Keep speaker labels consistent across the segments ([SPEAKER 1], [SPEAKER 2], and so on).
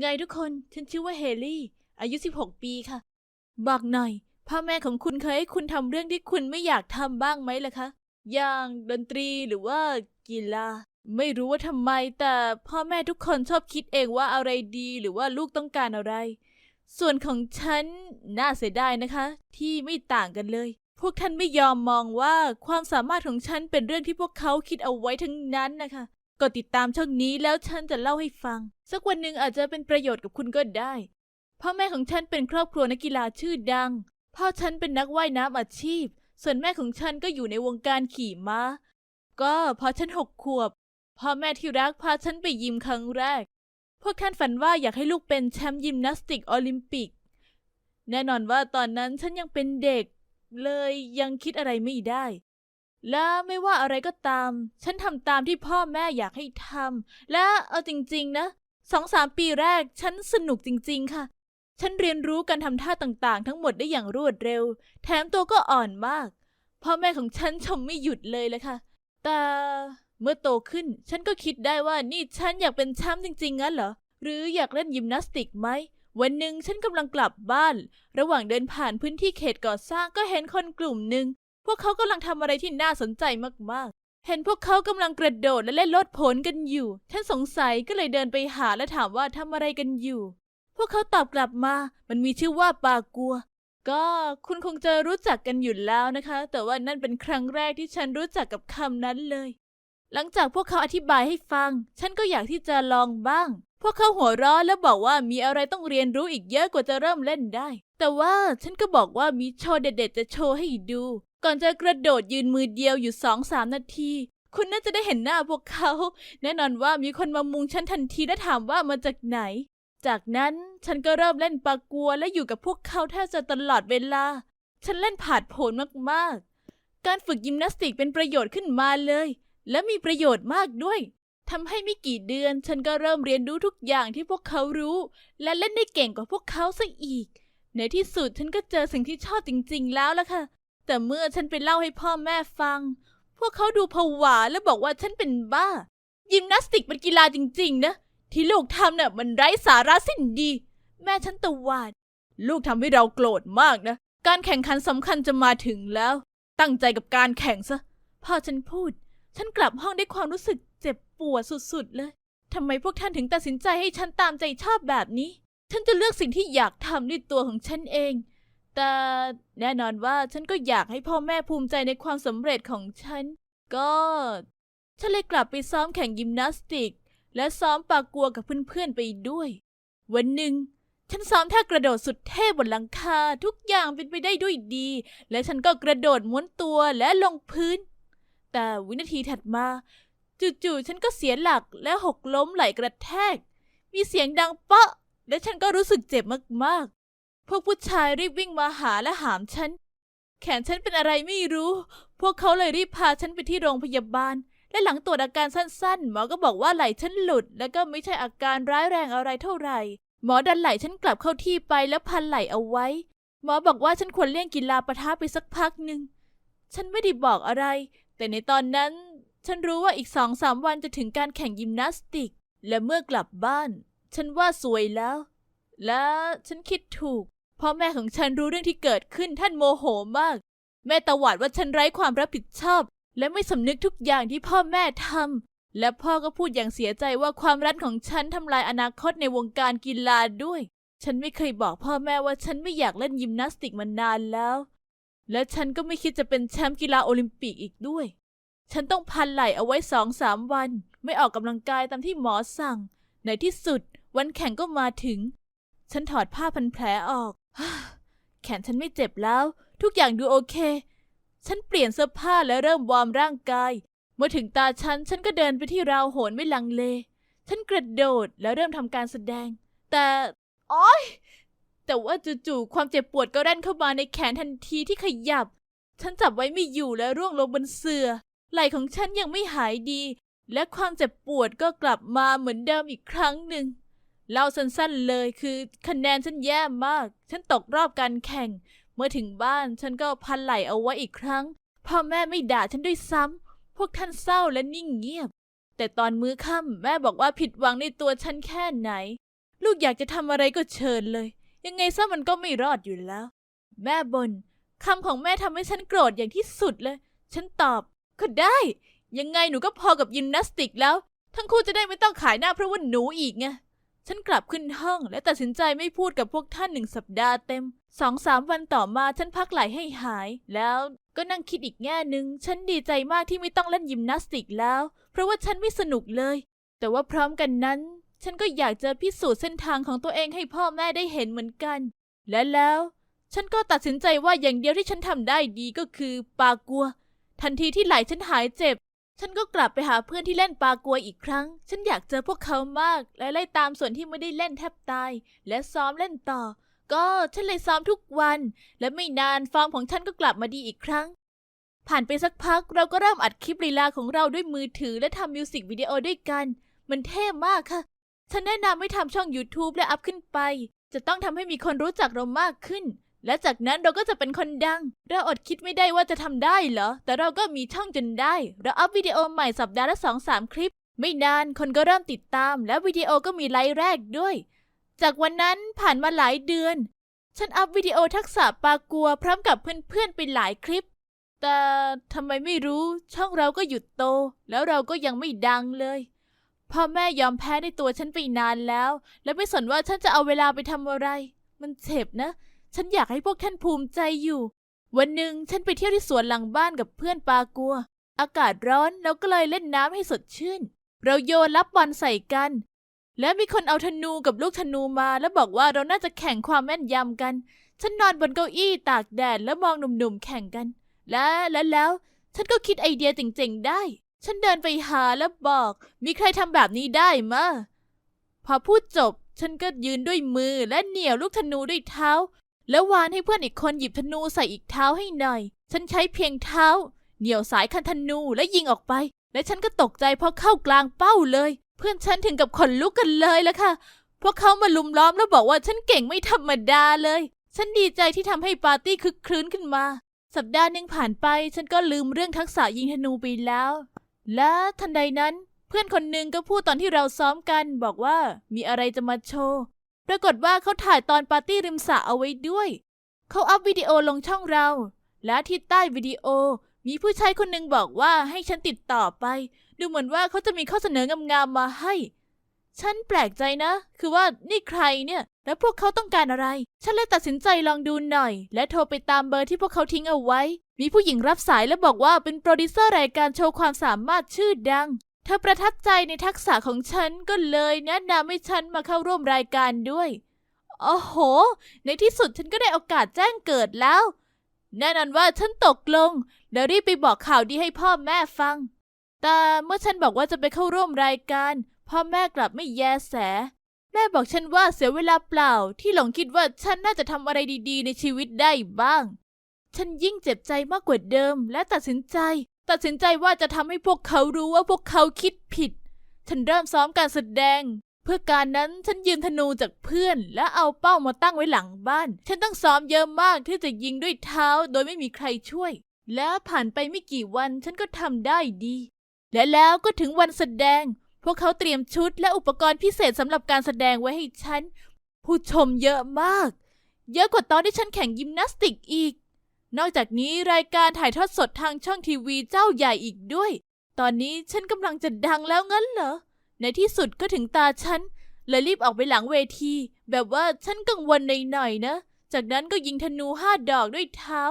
[SPEAKER 1] ไงทุกคน ฉันชื่อว่าเฮลี่ อายุ 16 ปีค่ะ บอกหน่อย พ่อแม่ของคุณเคยให้คุณทำเรื่องที่คุณไม่อยากทำบ้างไหมล่ะคะ อย่างดนตรีหรือว่ากีฬา ไม่รู้ว่าทำไม แต่พ่อแม่ทุกคนชอบคิดเองว่าอะไรดีหรือว่าลูกต้องการอะไร ส่วนของฉันน่าเสียดายนะคะ ที่ไม่ต่างกันเลย พวกท่านไม่ยอมมองว่าความสามารถของฉันเป็นเรื่องที่พวกเขาคิดเอาไว้ทั้งนั้นนะคะ กดติดตามช่องนี้แล้วฉันจะเล่าให้ฟัง สักวันหนึ่งอาจจะเป็นประโยชน์กับคุณก็ได้พ่อแม่ของฉันเป็นครอบครัวนักกีฬาชื่อดัง พ่อฉันเป็นนักว่ายน้ำอาชีพ ส่วนแม่ของฉันก็อยู่ในวงการขี่ม้า ก็พอฉันหกขวบ พ่อแม่ที่รักพาฉันไปยิมครั้งแรก พวกท่านฝันว่าอยากให้ลูกเป็นแชมป์ยิมนาสติกโอลิมปิก แน่นอนว่าตอนนั้นฉันยังเป็นเด็ก เลยยังคิดอะไรไม่ได้ และไม่ว่าอะไรก็ตาม ฉันทำตามที่พ่อแม่อยากให้ทำและเอาจริง ๆ นะสองสามปีแรกฉันสนุกจริง ๆ ค่ะ ฉันเรียนรู้การทำท่าต่างๆ ทั้งหมดได้อย่างรวดเร็ว แถมตัวก็อ่อนมาก พ่อแม่ของฉันชมไม่หยุดเลยเลยค่ะ แต่เมื่อโตขึ้น ฉันก็คิดได้ว่านี่ฉันอยากเป็นแชมป์จริง ๆ งั้นเหรอ หรืออยากเล่นยิมนาสติกไหม วันหนึ่งฉันกำลังกลับบ้าน ระหว่างเดินผ่านพื้นที่เขตก่อสร้างก็เห็นคนกลุ่มหนึ่ง พวกเขากำลังทำอะไรที่น่าสนใจมากๆ เห็นพวกเขากำลังกระโดดและเล่นโลดโผนกันอยู่ ฉันสงสัยก็เลยเดินไปหาและถามว่าทำอะไรกันอยู่ พวกเขาตอบกลับมา มันมีชื่อว่าปากัว ก็คุณคงจะรู้จักกันอยู่แล้วนะคะ แต่ว่านั่นเป็นครั้งแรกที่ฉันรู้จักกับคำนั้นเลย หลังจากพวกเขาอธิบายให้ฟัง ฉันก็อยากที่จะลองบ้างพวกเขาหัวเราะและบอกว่ามีอะไรต้องเรียนรู้อีกเยอะกว่าจะเริ่มเล่นได้ แต่ว่าฉันก็บอกว่ามีโชว์เด็ดๆจะโชว์ให้ดู ก่อนจะกระโดดยืนมือเดียวอยู่สองสามนาที คุณน่าจะได้เห็นหน้าพวกเขา แน่นอนว่ามีคนมามุงฉันทันทีและถามว่ามาจากไหน จากนั้นฉันก็เริ่มเล่นปากัวและอยู่กับพวกเขาแทบจะตลอดเวลา ฉันเล่นผาดโผนมากๆ การฝึกยิมนาสติกเป็นประโยชน์ขึ้นมาเลย และมีประโยชน์มากด้วยทำให้ไม่กี่เดือนฉันก็เริ่มเรียนรู้ทุกอย่างที่พวกเขารู้ และเล่นได้เก่งกว่าพวกเขาซะอีก ในที่สุดฉันก็เจอสิ่งที่ชอบจริง ๆ แล้วล่ะค่ะ แต่เมื่อฉันไปเล่าให้พ่อแม่ฟัง พวกเขาดูผวาและบอกว่าฉันเป็นบ้า ยิมนาสติกเป็นกีฬาจริง ๆ นะ ที่ลูกทำเนี่ยมันไร้สาระสิ้นดี แม่ฉันตะวาด ลูกทำให้เราโกรธมากนะ การแข่งขันสำคัญจะมาถึงแล้ว ตั้งใจกับการแข่งซะ พ่อฉันพูด ฉันกลับห้องด้วยความรู้สึกเจ็บปวดสุดๆเลยทำไมพวกท่านถึงตัดสินใจให้ฉันตามใจชอบแบบนี้ ฉันจะเลือกสิ่งที่อยากทำด้วยตัวของฉันเอง แต่แน่นอนว่าฉันก็อยากให้พ่อแม่ภูมิใจในความสำเร็จของฉัน ก็ ฉันเลยกลับไปซ้อมแข่งยิมนาสติก และซ้อมปากัวกับเพื่อนๆไปด้วย วันหนึ่ง ฉันซ้อมท่ากระโดดสุดเทพบนหลังคาทุกอย่างเป็นไปได้ด้วยดี และฉันก็กระโดดม้วนตัวและลงพื้น แต่วินาทีถัดมาจู่ๆฉันก็เสียหลักและหกล้มไหลกระแทก มีเสียงดังเปาะ และฉันก็รู้สึกเจ็บมาก พวกผู้ชายรีบวิ่งมาหาและหามฉัน แขนฉันเป็นอะไรไม่รู้ พวกเขาเลยรีบพาฉันไปที่โรงพยาบาล และหลังตรวจอาการสั้นๆ หมอก็บอกว่าไหล่ฉันหลุด และก็ไม่ใช่อาการร้ายแรงอะไรเท่าไหร่ หมอดันไหล่ฉันกลับเข้าที่ไปแล้วพันไหล่เอาไว้ หมอบอกว่าฉันควรเลี่ยงกีฬาปะทะไปสักพักหนึ่ง ฉันไม่ได้บอกอะไร แต่ในตอนนั้น ฉันรู้ว่าอีกสองสามวันจะถึงการแข่งยิมนาสติก และเมื่อกลับบ้าน ฉันว่าสวยแล้ว และฉันคิดถูก พ่อแม่ของฉันรู้เรื่องที่เกิดขึ้นท่านโมโหมาก แม่ตวาดว่าฉันไร้ความรับผิดชอบ และไม่สำนึกทุกอย่างที่พ่อแม่ทำและพ่อก็พูดอย่างเสียใจว่าความรักของฉันทำลายอนาคตในวงการกีฬาด้วย ฉันไม่เคยบอกพ่อแม่ว่าฉันไม่อยากเล่นยิมนาสติกมานานแล้ว และฉันก็ไม่คิดจะเป็นแชมป์กีฬาโอลิมปิกอีกด้วย ฉันต้องพันไหล่เอาไว้สองสามวัน ไม่ออกกำลังกายตามที่หมอสั่ง ในที่สุด วันแข่งก็มาถึง ฉันถอดผ้าพันแผลออก แขนฉันไม่เจ็บแล้ว ทุกอย่างดูโอเค ฉันเปลี่ยนเสื้อผ้าและเริ่มวอร์มร่างกาย เมื่อถึงตาฉัน ฉันก็เดินไปที่ราวโหนไม่ลังเล ฉันกระโดดแล้วเริ่มทำการแสดง แต่อ้อยแต่ว่าจู่ๆความเจ็บปวดก็แล่นเข้ามาในแขนทันทีที่ขยับ ฉันจับไว้ไม่อยู่และร่วงลงบนเสื่อไหล่ของฉันยังไม่หายดี และความเจ็บปวดก็กลับมาเหมือนเดิมอีกครั้งหนึ่ง เล่าสั้นๆเลยคือคะแนนฉันแย่มาก ฉันตกรอบการแข่ง เมื่อถึงบ้านฉันก็พันไหลเอาไว้อีกครั้ง พ่อแม่ไม่ด่าฉันด้วยซ้ำ พวกท่านเศร้าและนิ่งเงียบ แต่ตอนมื้อค่ำแม่บอกว่าผิดหวังในตัวฉันแค่ไหน ลูกอยากจะทำอะไรก็เชิญเลย ยังไงซะมันก็ไม่รอดอยู่แล้ว แม่บน่นคำของแม่ทำให้ฉันโกรธอย่างที่สุดเลย ฉันตอบก็ได้ ยังไงหนูก็พอกับยิมนาสติกแล้ว ทั้งคู่จะได้ไม่ต้องขายหน้าเพราะว่าหนูอีกไง ฉันกลับขึ้นห้องและตัดสินใจไม่พูดกับพวกท่านหนึ่งสัปดาห์เต็มสองสามวันต่อมาฉันพักไหลให้หาย แล้วก็นั่งคิดอีกแง่หนึ่งฉันดีใจมากที่ไม่ต้องเล่นยิมนาสติกแล้ว เพราะว่าฉันไม่สนุกเลย แต่ว่าพร้อมกันนั้น ฉันก็อยากจะพิสูจน์เส้นทางของตัวเองให้พ่อแม่ได้เห็นเหมือนกัน และแล้ว ฉันก็ตัดสินใจว่าอย่างเดียวที่ฉันทำได้ดีก็คือปากัว ทันทีที่ไหลฉันหายเจ็บ ฉันก็กลับไปหาเพื่อนที่เล่นปากัวอีกครั้ง ฉันอยากเจอพวกเขามาก และไล่ตามส่วนที่ไม่ได้เล่นแทบตาย และซ้อมเล่นต่อ ก็ฉันเลยซ้อมทุกวัน และไม่นานฟอร์มของฉันก็กลับมาดีอีกครั้ง ผ่านไปสักพักเราก็เริ่มอัดคลิปลีลาของเราด้วยมือถือและทำมิวสิกวิดีโอด้วยกัน มันเท่มากค่ะ ฉันแนะนำให้ทำช่อง YouTube และอัพขึ้นไป จะต้องทำให้มีคนรู้จักเรามากขึ้น และจากนั้นเราก็จะเป็นคนดัง เราอดคิดไม่ได้ว่าจะทำได้เหรอ แต่เราก็มีช่องจนได้ เราอัพวิดีโอใหม่สัปดาห์ละสองสามคลิป ไม่นานคนก็เริ่มติดตาม และวิดีโอก็มีไลค์แรกด้วย จากวันนั้นผ่านมาหลายเดือน ฉันอัพวิดีโอทักษะปากัว พร้อมกับเพื่อนๆไปหลายคลิป แต่ทำไมไม่รู้ช่องเราก็หยุดโต แล้วเราก็ยังไม่ดังเลยพ่อแม่ยอมแพ้ในตัวฉันไปนานแล้ว และไม่สนว่าฉันจะเอาเวลาไปทำอะไร มันเจ็บนะ ฉันอยากให้พวกท่านภูมิใจอยู่ วันหนึ่งฉันไปเที่ยวที่สวนหลังบ้านกับเพื่อนปากัว อากาศร้อนเราก็เลยเล่นน้ำให้สดชื่น เราโยนรับบอลใส่กัน และมีคนเอาธนูกับลูกธนูมา แล้วบอกว่าเราน่าจะแข่งความแม่นยำกัน ฉันนอนบนเก้าอี้ตากแดดแล้วมองหนุ่มๆแข่งกัน และและแล้ว ฉันก็คิดไอเดียเจ๋งๆได้ ฉันเดินไปหาแล้วบอก มีใครทำแบบนี้ได้มะพอพูดจบฉันก็ยืนด้วยมือและเหนี่ยวลูกธนูด้วยเท้า แล้ววานให้เพื่อนอีกคนหยิบธนูใส่อีกเท้าให้หน่อย ฉันใช้เพียงเท้า เหนี่ยวสายคันธนูและยิงออกไป และฉันก็ตกใจเพราะเข้ากลางเป้าเลย เพื่อนฉันถึงกับขนลุกกันเลยละค่ะ พวกเขามาลุมล้อมแล้วบอกว่าฉันเก่งไม่ธรรมดาเลย ฉันดีใจที่ทำให้ปาร์ตี้คึกครื้นขึ้นมา สัปดาห์หนึ่งผ่านไป ฉันก็ลืมเรื่องทักษะยิงธนูไปแล้ว และทันใดนั้น เพื่อนคนหนึ่งก็พูดตอนที่เราซ้อมกัน บอกว่ามีอะไรจะมาโชว์ ปรากฏว่าเขาถ่ายตอนปาร์ตี้ริมสระเอาไว้ด้วย เขาอัพวิดีโอลงช่องเรา และที่ใต้วิดีโอ มีผู้ชายคนหนึ่งบอกว่าให้ฉันติดต่อไป ดูเหมือนว่าเขาจะมีข้อเสนองามๆมาให้ ฉันแปลกใจนะ คือว่านี่ใครเนี่ย และพวกเขาต้องการอะไร ฉันเลยตัดสินใจลองดูหน่อย และโทรไปตามเบอร์ที่พวกเขาทิ้งเอาไว้ มีผู้หญิงรับสายและบอกว่าเป็นโปรดิวเซอร์รายการโชว์ความสามารถชื่อดัง เธอประทับใจในทักษะของฉันก็เลยแนะนำให้ฉันมาเข้าร่วมรายการด้วย โอ้โห ในที่สุดฉันก็ได้โอกาสแจ้งเกิดแล้ว แน่นอนว่าฉันตกลงแล้วรีบไปบอกข่าวดีให้พ่อแม่ฟัง แต่เมื่อฉันบอกว่าจะไปเข้าร่วมรายการ พ่อแม่กลับไม่แยแส แม่บอกฉันว่าเสียเวลาเปล่า ที่หลงคิดว่าฉันน่าจะทำอะไรดี ๆ ในชีวิตได้บ้าง ฉันยิ่งเจ็บใจมากกว่าเดิมและตัดสินใจ ตัดสินใจว่าจะทำให้พวกเขารู้ว่าพวกเขาคิดผิด ฉันเริ่มซ้อมการแสดง เพื่อการนั้นฉันยืมธนูจากเพื่อน และเอาเป้ามาตั้งไว้หลังบ้าน ฉันต้องซ้อมเยอะมากที่จะยิงด้วยเท้าโดยไม่มีใครช่วย แล้วผ่านไปไม่กี่วันฉันก็ทำได้ดี และแล้วก็ถึงวันแสดง พวกเขาเตรียมชุดและอุปกรณ์พิเศษสำหรับการแสดงไว้ให้ฉัน ผู้ชมเยอะมาก เยอะกว่าตอนที่ฉันแข่งยิมนาสติกอีก นอกจากนี้รายการถ่ายทอดสดทางช่องทีวีเจ้าใหญ่อีกด้วย ตอนนี้ฉันกำลังจะดังแล้วงั้นเหรอ ในที่สุดก็ถึงตาฉัน เลยรีบออกไปหลังเวที แบบว่าฉันกังวลหน่อยๆนะ จากนั้นก็ยิงธนูห้าดอกด้วยเท้า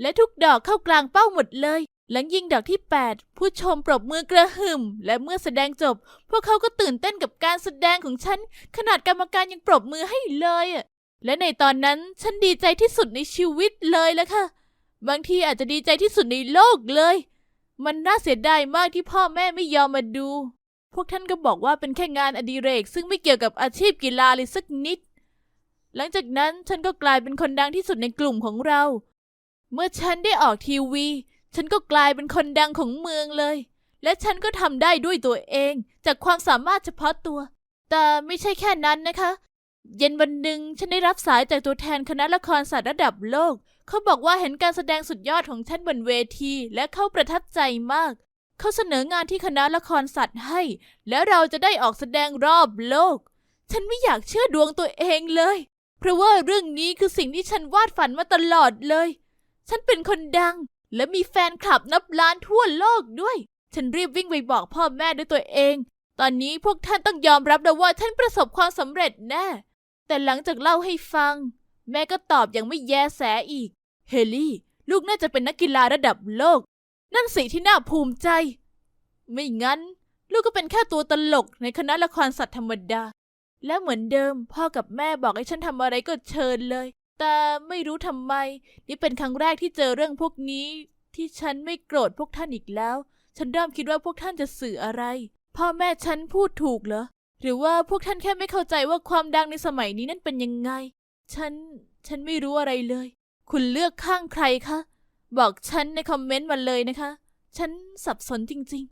[SPEAKER 1] และทุกดอกเข้ากลางเป้าหมดเลย หลังยิงดอกที่ 8 ผู้ชมปรบมือกระหึ่ม และเมื่อแสดงจบ พวกเขาก็ตื่นเต้นกับการแสดงของฉัน ขนาดกรรมการยังปรบมือให้เลยอะและในตอนนั้นฉันดีใจที่สุดในชีวิตเลยละค่ะ บางทีอาจจะดีใจที่สุดในโลกเลย มันน่าเสียดายมากที่พ่อแม่ไม่ยอมมาดู พวกท่านก็บอกว่าเป็นแค่งานอดิเรก ซึ่งไม่เกี่ยวกับอาชีพกีฬาเลยสักนิด หลังจากนั้นฉันก็กลายเป็นคนดังที่สุดในกลุ่มของเรา เมื่อฉันได้ออกทีวี ฉันก็กลายเป็นคนดังของเมืองเลย และฉันก็ทำได้ด้วยตัวเอง จากความสามารถเฉพาะตัว แต่ไม่ใช่แค่นั้นนะคะ เย็นวันหนึ่งฉันได้รับสายจากตัวแทนคณะละครศาสตร์ระดับโลก เขาบอกว่าเห็นการแสดงสุดยอดของฉันบนเวที และเขาประทับใจมาก เขาเสนองานที่คณะละครสัตว์ให้ แล้วเราจะได้ออกแสดงรอบโลก ฉันไม่อยากเชื่อดวงตัวเองเลย เพราะว่าเรื่องนี้คือสิ่งที่ฉันวาดฝันมาตลอดเลย ฉันเป็นคนดัง และมีแฟนคลับนับล้านทั่วโลกด้วย ฉันรีบวิ่งไปบอกพ่อแม่ด้วยตัวเอง ตอนนี้พวกท่านต้องยอมรับแล้วว่าท่านประสบความสำเร็จแน่ แต่หลังจากเล่าให้ฟัง แม่ก็ตอบอย่างไม่แยแสอีก เฮลี่ ลูกน่าจะเป็นนักกีฬาระดับโลก นั่นสิที่น่าภูมิใจ ไม่งั้น ลูกก็เป็นแค่ตัวตลกในคณะละครสัตว์ธรรมดา และเหมือนเดิมพ่อกับแม่บอกให้ฉันทำอะไรก็เชิญเลย แต่ไม่รู้ทำไม นี่เป็นครั้งแรกที่เจอเรื่องพวกนี้ ที่ฉันไม่โกรธพวกท่านอีกแล้ว ฉันเริ่มคิดว่าพวกท่านจะสื่ออะไร พ่อแม่ฉันพูดถูกเหรอ หรือว่าพวกท่านแค่ไม่เข้าใจว่าความดังในสมัยนี้นั่นเป็นยังไง ฉัน ฉันไม่รู้อะไรเลย คุณเลือกข้างใครคะ บอกฉันในคอมเมนต์มาเลยนะคะ ฉันสับสนจริง